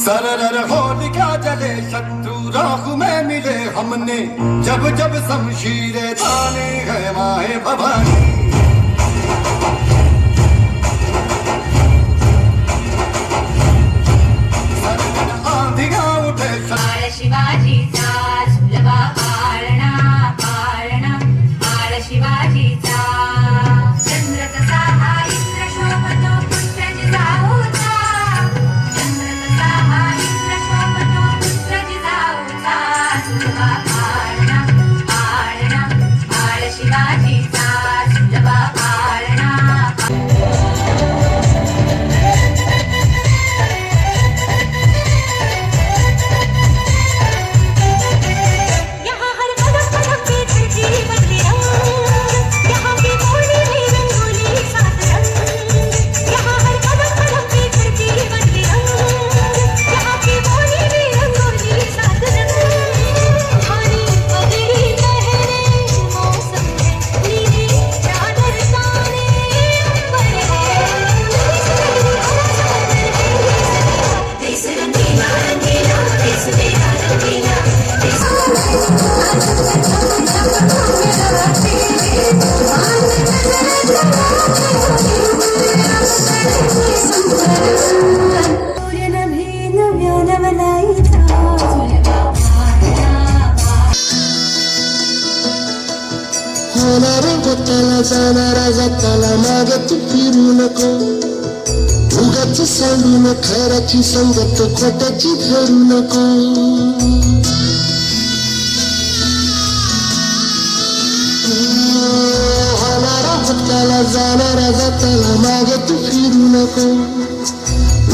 सरर होलिका जले शत्रु राहु में मिले हमने। जब जब शमशीरें ताने है माए भवानी। होणारा होताला जाणारा जाताला मागे तू फिरू नको. उगाच सांडून खराची संगत खोट्याची धरू नको. होणारा होताला जाणारा जाताला मागे तू फिरू नको.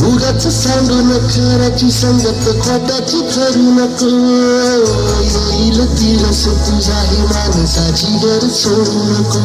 उगाच सांगू नकाराची संगत खोट्याची करू नको. येईल दिवस तुझा ही माणसाची गर सोडू नको.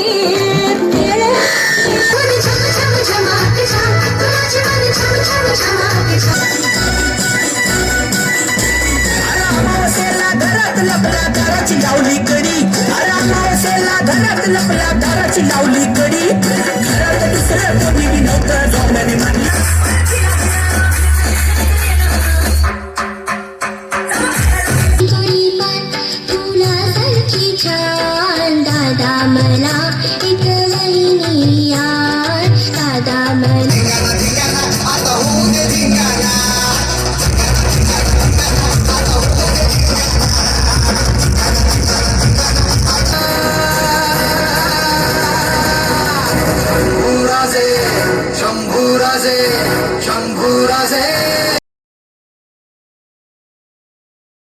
घरात लपला दाराची लावली कडी अरे घरात लपला दाराची लावली कडी घरात दुसरं कोणी बी नव्हतं जाऊन मानला मला শম্ভুরাজে শম্ভুরাজে শম্ভুরাজে